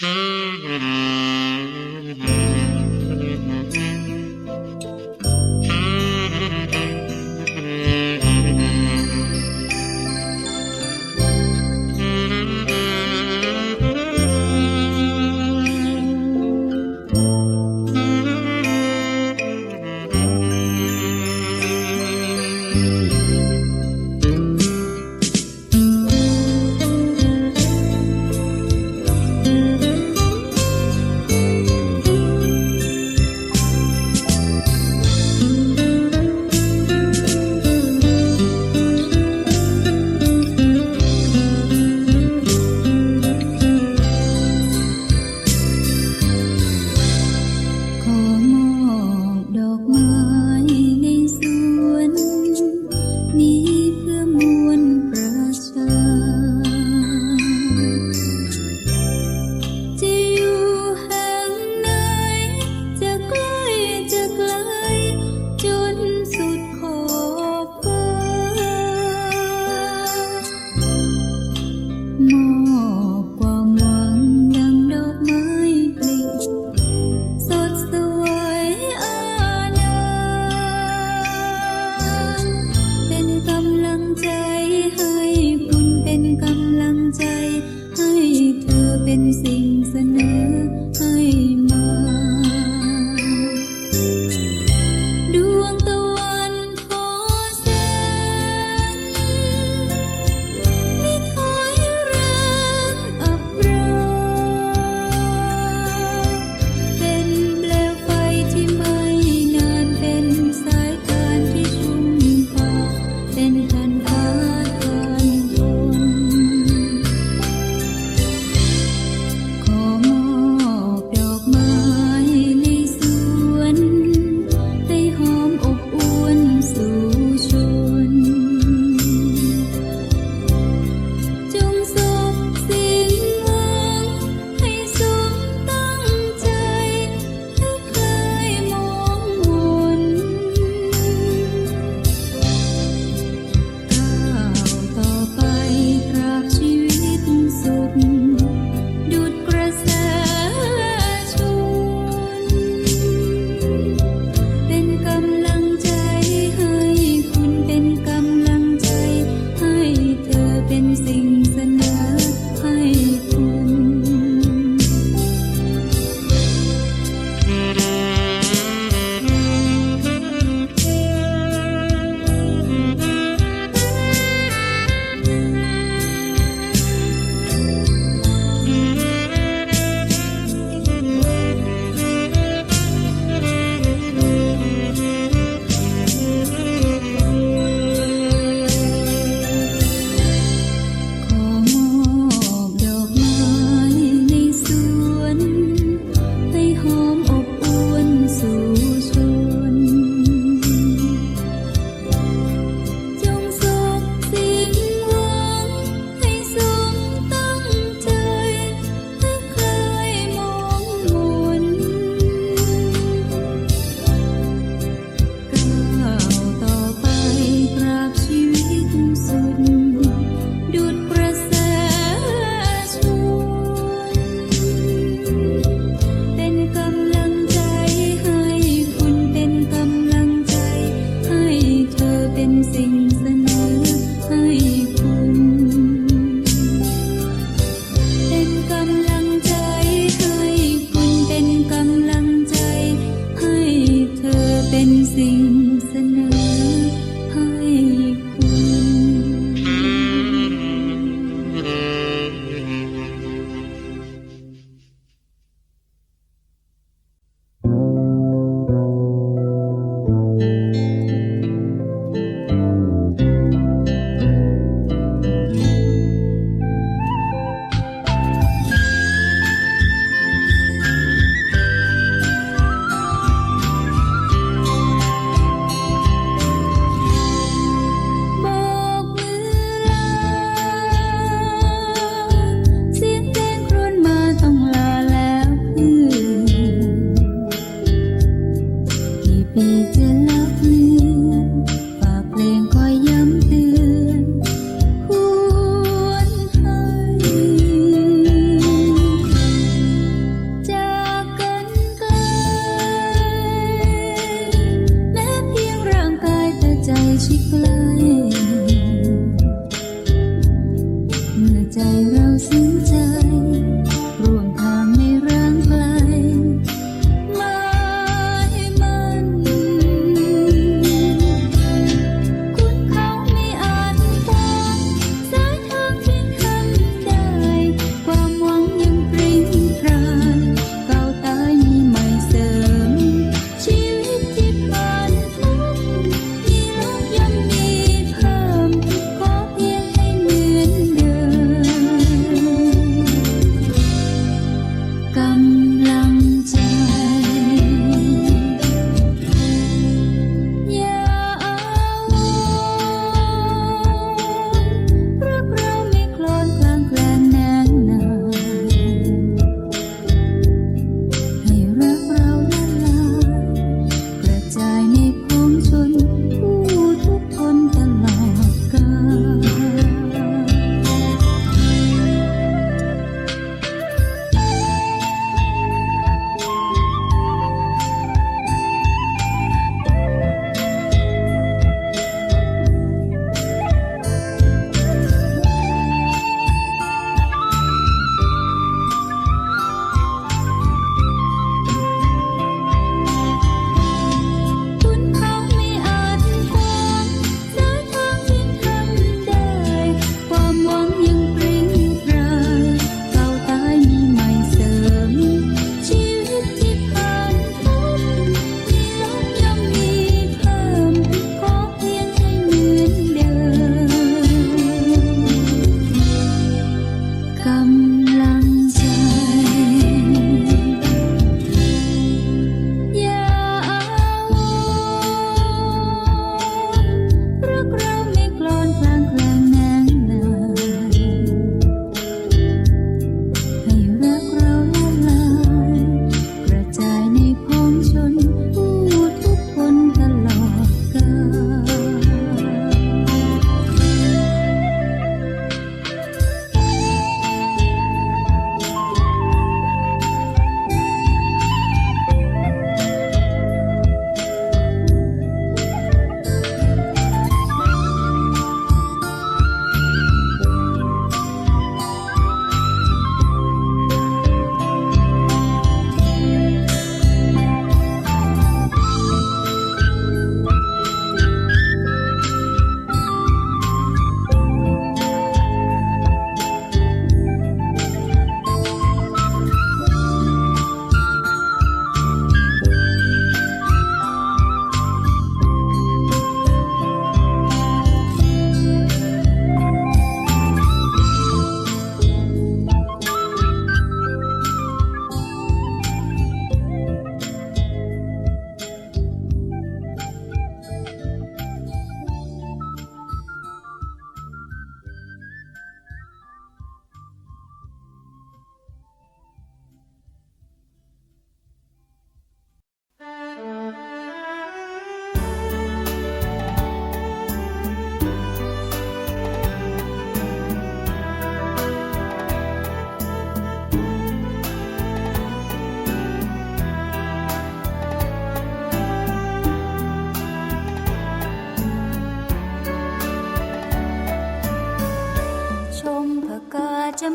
ข เธ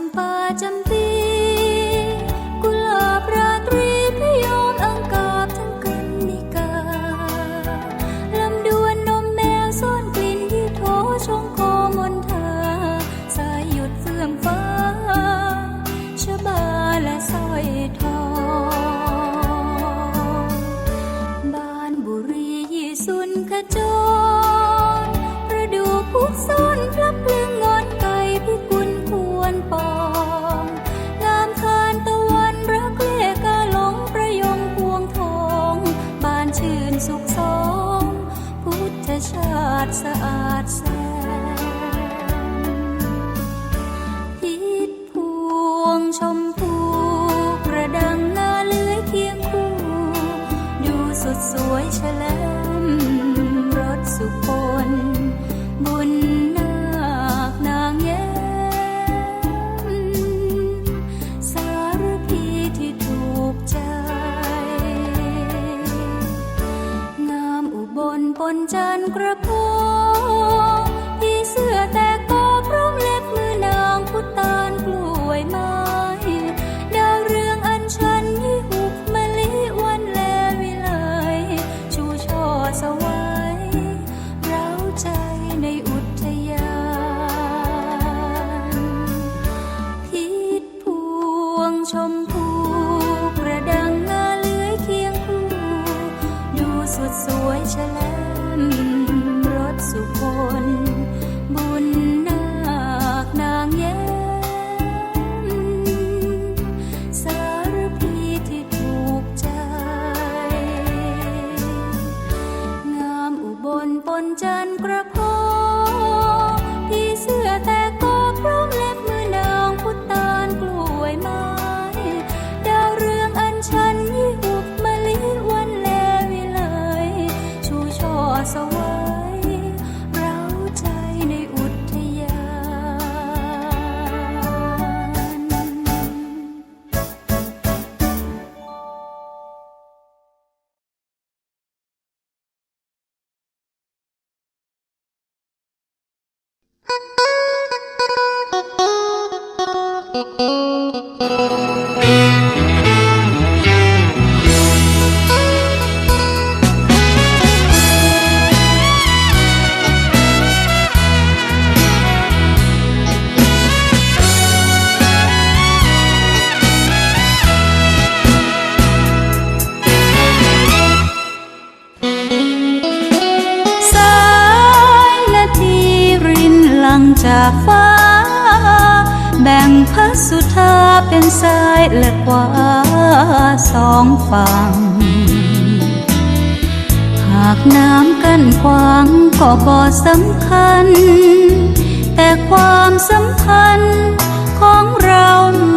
ำปาจำปีกุหลาบราตรีพยอมอังกาทั้งกันนิกาลำดวนนมแมวซ่นกลิ่นยีโถชงคอมนทาสายหยุดเฟื่องฟ้าชบาและสอยทองบานบุรียี่สุนขจร จันทร์กระพ จากฟ้า แบ่งพัสุธาเป็นซ้ายและขวาสองฝั่ง หากน้ำกั้นขวางก็บ่สำคัญ แต่ความสำคัญของเรา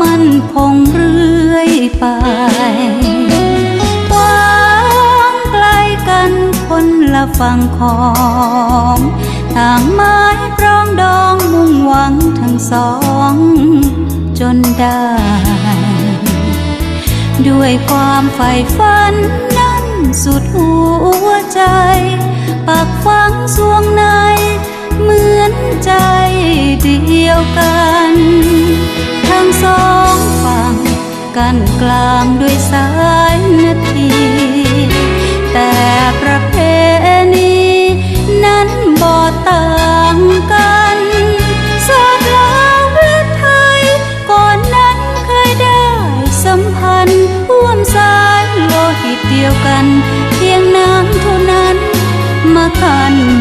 มันคงเรื่อยไปกว้างไกลกันคนละฝั่งของ ต่างไม้ปรองดองมุ่งหวังทั้งสอง จนได้ ด้วยความใฝ่ฝันนั้นสุดหัวใจ ปักฝังสวงใน เหมือนใจเดียวกัน ทั้งสองฝั่งกันกลางด้วยสาย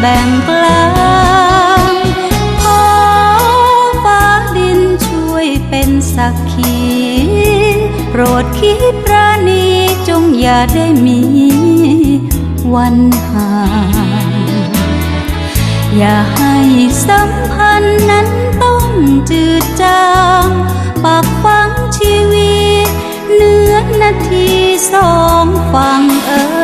แบ่งกลางขอฟ้าดินช่วยเป็นสักขี โปรดคิดปราณีจงอย่าได้มี วันห่างอย่าให้สัมพันธ์นั้นต้องจืดจางปากฝังชีวิต เนื้อนาทีสองฝั่งเอ่ย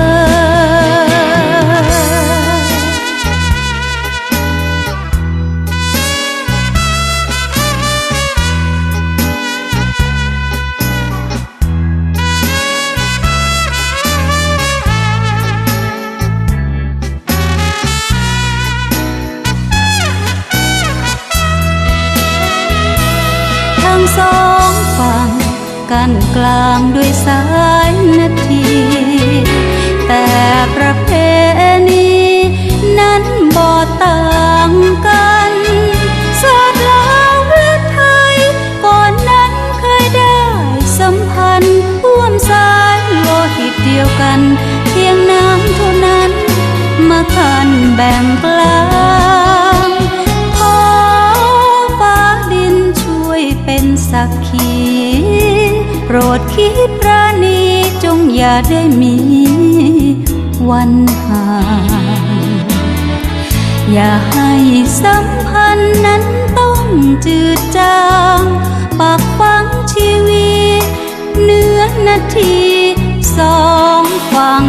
สองฝั่งกันกลางด้วยสายนาที แต่ประเพณีนั้นบ่ต่างกัน ได้มีวันห่างอย่าให้สัมพันธ์นั้นต้องจืดจางปากฟังชีวิต เนื้อนาทีสองฝั่ง